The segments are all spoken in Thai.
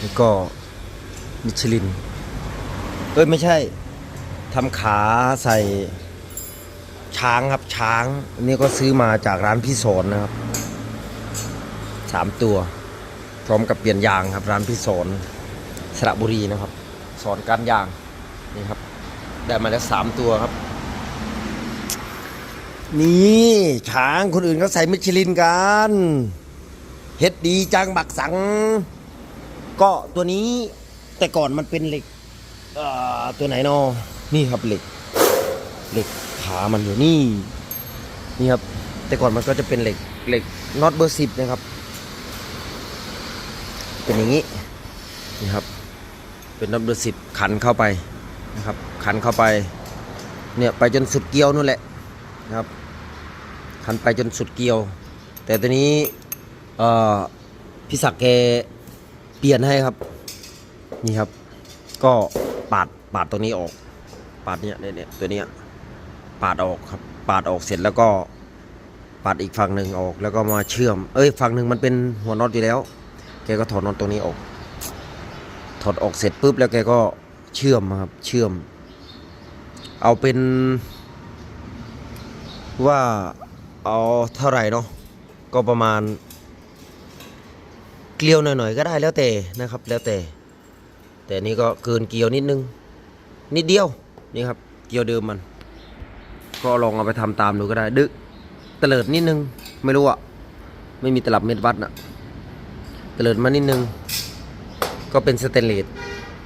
แล้วก็มิชลิน เอ้ย ไม่ใช่ทำขาใส่ช้างครับช้างอันนี่ก็ซื้อมาจากร้านพี่สอนนะครับสามตัว พร้อมกับเปลี่ยนยางครับ ร้านพี่สอนสระบุรีนะครับ สอนการยางนี่ครับ ได้มาแล้วสามตัวครับ นี่ช้างคนอื่นเขาใส่มิชลินกันเฮ็ดดีจังบักสัง ก็ตัวนี้แต่ก่อนมันเป็นเหล็กตัวไหนนอนี่ครับเหล็ก เหล็กขามันอยู่นี่ นี่ครับ แต่ก่อนมันก็จะเป็นเหล็กเหล็กน็อตเบอร์สิบนะครับ เป็นอย่างนี้ นี่ครับ เป็นน็อตเบอร์สิบขันเข้าไปนะครับ ขันเข้าไป เนี่ยไปจนสุดเกลียวนู่นแหละนะครับ ขันไปจนสุดเกลียว แต่ตัวนี้พี่ศักดิ์แก เปลี่ยนให้ครับ นี่ครับ ก็ปาดปาดตรงนี้ออก ปาดเนี้ยเนี่ยเนี่ยตัวเนี้ยปาดออกครับ ปาดออกเสร็จแล้วก็ปาดอีกฝั่งหนึ่งออก แล้วก็มาเชื่อม เอ้ยฝั่งหนึ่งมันเป็นหัวน็อตอยู่แล้ว แกก็ถอดน็อตตรงนี้ออก ถอดออกเสร็จปุ๊บแล้วแกก็เชื่อมครับ เชื่อม เอาเป็น ว่าเอาเท่าไหร่เนาะก็ประมาณ เกลียวหน่อยๆก็ได้แล้วแต่นะครับแล้วแต่ แต่นี่ก็เกินเกลียวนิดนึง นิดเดียวนี่ครับเกลียวเดิมมัน ก็ลองเอาไปทำตามดูก็ได้ ดึกเตลิดนิดนึง ไม่รู้อะไม่มีตลับเม็ดวัดน่ะเตลิดมานิดนึง ก็เป็นสเตนเลส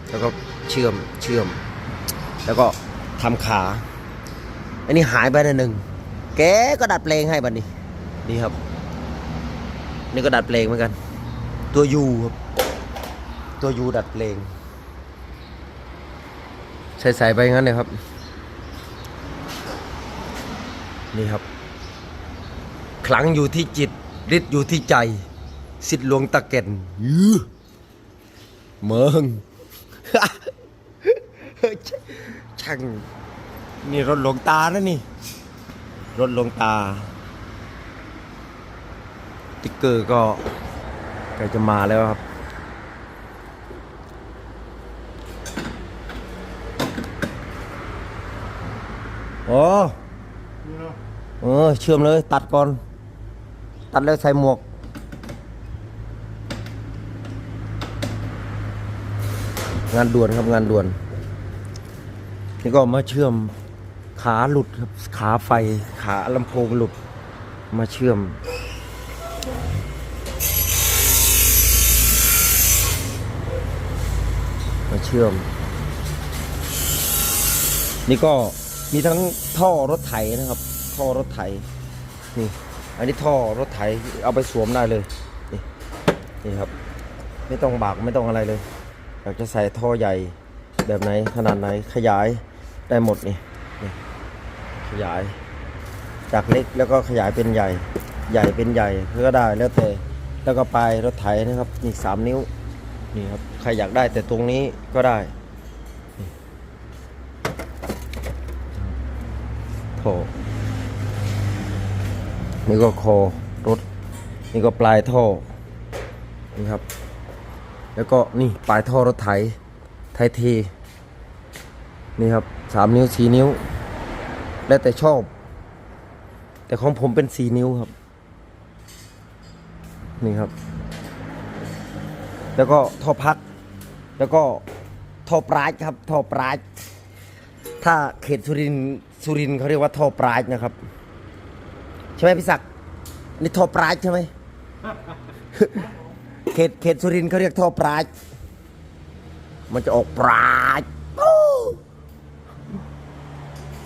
แล้วก็เชื่อมเชื่อม แล้วก็ทำขาอันนี้หายไปนะหนึ่งแกก็ดัดแปลงให้บัดนี้นี่ครับ นี่ก็ดัดแปลงเหมือนกัน ตัวยูครับตัวยูดัดแปลง ใส่ใส่ไปงั้นเลยครับ นี่ครับ คลังอยู่ที่จิตฤทธิ์อยู่ที่ใจ สิทธิ์หลวงตะเก่นยื้อเมืองช่างนี่รถหลวงตานะนี่ รถหลวงตาติ๊กเกอร์ก็ ใกล้จะมาแล้วครับ โอ้เออเชื่อมเลย ตัดก่อน ตัดแล้วใส่หมวกงานด่วนครับงานด่วน นี่ก็มาเชื่อมขาหลุดครับ ขาไฟ ขาลำโพงหลุด มาเชื่อม มา เชื่อม นี่ก็มีทั้งท่อรถไถนะครับ ท่อรถไถนี่ อันนี้ท่อรถไถเอาไปสวมได้เลยนี่นี่ครับ ไม่ต้องบากไม่ต้องอะไรเลยอยากจะใส่ท่อใหญ่แบบไหนขนาดไหนขยายได้หมดนี่นี่ขยาย จากเล็กแล้วก็ขยายเป็นใหญ่ใหญ่เป็นใหญ่ก็ได้แล้วแต่แล้วก็ปลายรถไถนะครับนี่สามนิ้ว นี่ครับ ใครอยากได้แต่ตรงนี้ก็ได้นี่โถนี่ก็คอรถ นี่ก็ปลายท่อ นี่ครับ แล้วก็นี่ปลายท่อรถไถ ไทยเทนี่ครับสามนิ้วสี่นิ้ว แล้วแต่ชอบ แต่ของผมเป็นสี่นิ้วครับ นี่ครับ แล้วก็ท่อพัดแล้วก็ท่อปลายครับท่อปลายถ้าเขตสุรินสุรินเขาเรียกว่าท่อปลายนะครับ ใช่ไหมพี่ศักดิ์นี่ท่อปลายใช่ไหมเขตเขตสุรินเขาเรียกท่อปลายมันจะออกปลาย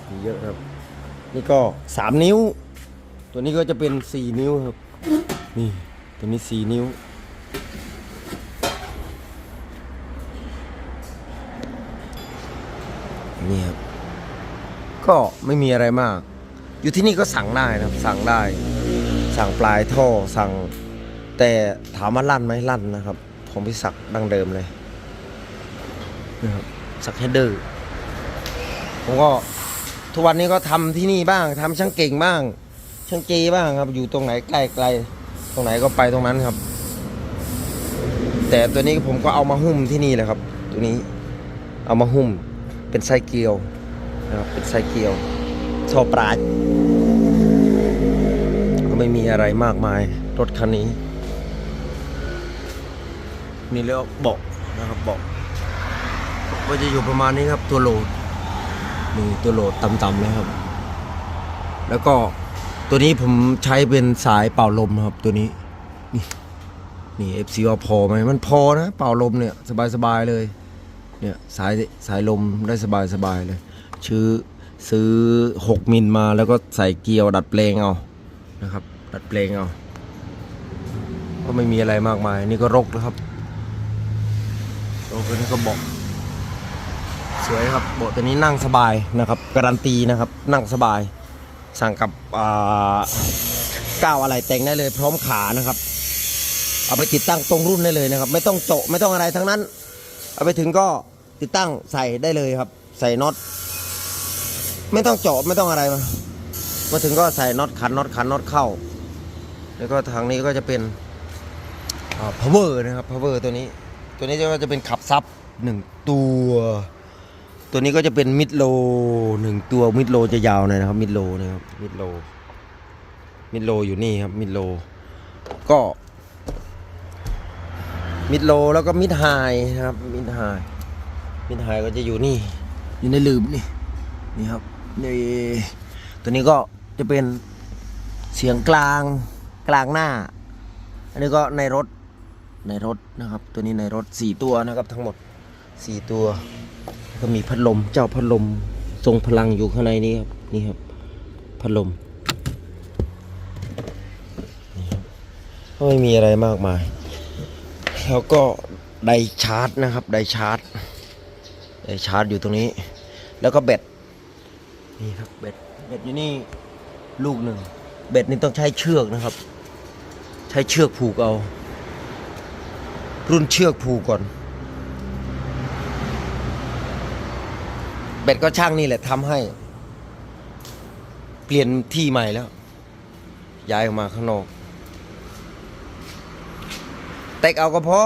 มีเยอะครับ นี่ก็สามนิ้ว ตัวนี้ก็จะเป็นสี่นิ้วครับ นี่ตัวนี้สี่นิ้ว นี่ครับก็ไม่มีอะไรมาก อยู่ที่นี่ก็สั่งได้นะครับ สั่งได้ สั่งปลายท่อสั่ง แต่ถามว่าลั่นไหมลั่นนะครับ ผมพิศักดังเดิมเลยนะครับสักเฮดเดอร์ผมก็ทุกวันนี้ก็ทำที่นี่บ้างทำช่างเก่งบ้าง ช่างเจบ้างครับ อยู่ตรงไหนใกล้ไกลตรงไหนก็ไปตรงนั้นครับ แต่ตัวนี้ผมก็เอามาหุ้มที่นี่แหละครับ ตัวนี้เอามาหุ้ม เป็นไส้เกียวนะครับเป็นไส้เกียวชอบปลาดก็ไม่มีอะไรมากมายรถคันนี้ นี่เรียกว่าเบาะนะครับเบาะก็จะอยู่ประมาณนี้ครับตัวโหลดนี่ตัวโหลดต่ำๆเลยครับ แล้วก็ตัวนี้ผมใช้เป็นสายเป่าลมนะครับตัวนี้นี่นี่เอฟซีว่าพอไหมมันพอนะ เป่าลมเนี่ย สบายๆเลย เนี่ยสายสายลมได้สบายๆเลยชื่อซื้อ 6 มิลมาแล้วก็ใส่เกียวดัดแปลงเอานะครับ ดัดแปลงเอา ก็ไม่มีอะไรมากมาย นี่ก็รกแล้วครับรกแล้วนี่ก็เบอกสวยครับเบาะตัวนี้นั่งสบายนะครับการันตีนะครับนั่งสบาย สั่งกับอ่าก้าวอะไรแต่งได้เลย พร้อมขานะครับ เอาไปติดตั้งตรงรุ่นได้เลยนะครับ ไม่ต้องโจไม่ต้องอะไรทั้งนั้น เอาไปถึงก็ติดตั้งใส่ได้เลยครับ ใส่น็อตไม่ต้องเจาะไม่ต้องอะไรมามาถึงก็ใส่น็อตขันน็อตขันน็อตเข้า แล้วก็ทางนี้ก็จะเป็น power นะครับ power ตัวนี้ ตัวนี้ก็จะเป็นขับซับหนึ่งตัว ตัวนี้ก็จะเป็นมิดโลหนึ่งตัวมิดโลจะยาวหน่อยนะครับมิดโลนะครับมิดโลมิดโลอยู่นี่ครับมิดโลก็ มิดโลแล้วก็มิดไฮนะครับ มิดไฮมิดไฮก็จะอยู่นี่ อยู่ในลืมนี่ นี่ครับนี่ตัวนี้ก็จะเป็นเสียงกลางกลางหน้า อันนี้ก็ในรถในรถนะครับ ตัวนี้ในรถสี่ตัวนะครับทั้งหมดสี่ตัว ก็มีพัดลมเจ้าพัดลมทรงพลังอยู่ข้างในนี้ครับนี่ครับพัดลมก็ไม่มีอะไรมากมาย แล้วก็ไดชาร์จนะครับไดชาร์จไดชาร์จอยู่ตรงนี้ แล้วก็แบตนี่ครับแบตแบตอยู่นี่ลูกหนึ่งแบตนี่ต้องใช้เชือกนะครับ ใช้เชือกผูกเอา รุ่นเชือกผูกก่อน เบ็ดก็ช่างนี่แหละทำให้ เปลี่ยนที่ใหม่แล้ว ย้ายออกมาข้างนอก เตกเอาก็พอ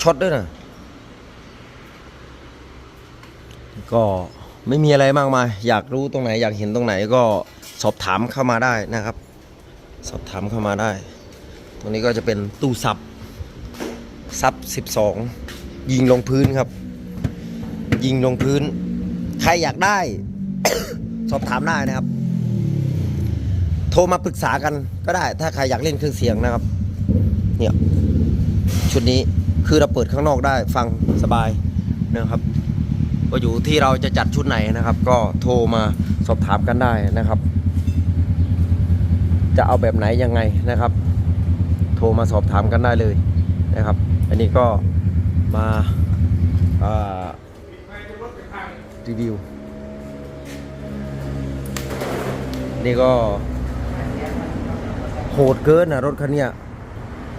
ช็อตด้วยนะก็ไม่มีอะไรมากมาย อยากรู้ตรงไหน อยากเห็นตรงไหนก็สอบถามเข้ามาได้นะครับ สอบถามเข้ามาได้ ตรงนี้ก็จะเป็นตู้ซับซับ 12 ยิงลงพื้นครับ ยิงลงพื้น ใครอยากได้ สอบถามได้นะครับ ทรมาปรึกษากันก็ได้ ถ้าใครอยากเล่นเครื่องเสียงนะครับ เนี่ย ชุดนี้คือเราเปิดข้างนอกได้ฟังสบายนะครับก็อยู่ที่เราจะจัดชุดไหนนะครับ ก็โทรมาสอบถามกันได้นะครับ จะเอาแบบไหนยังไงนะครับ โทรมาสอบถามกันได้เลยนะครับ อันนี้ก็มาารีวิวนี่ก็ โหดเกินนะรถคันนี้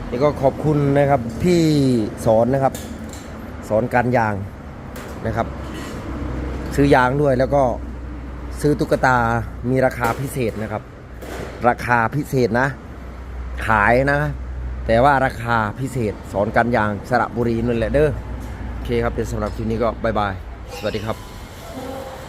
นี่ก็ขอบคุณนะครับพี่สอนนะครับ สอนการยางนะครับ ซื้อยางด้วยแล้วก็ซื้อตุ๊กตามีราคาพิเศษนะครับ ราคาพิเศษนะ ขายนะ แต่ว่าราคาพิเศษสอนการยางสระบุรีนั่นแหละเด้อโอเคครับเป็นสำหรับคลิปนี้ก็บายบาย สวัสดีครับ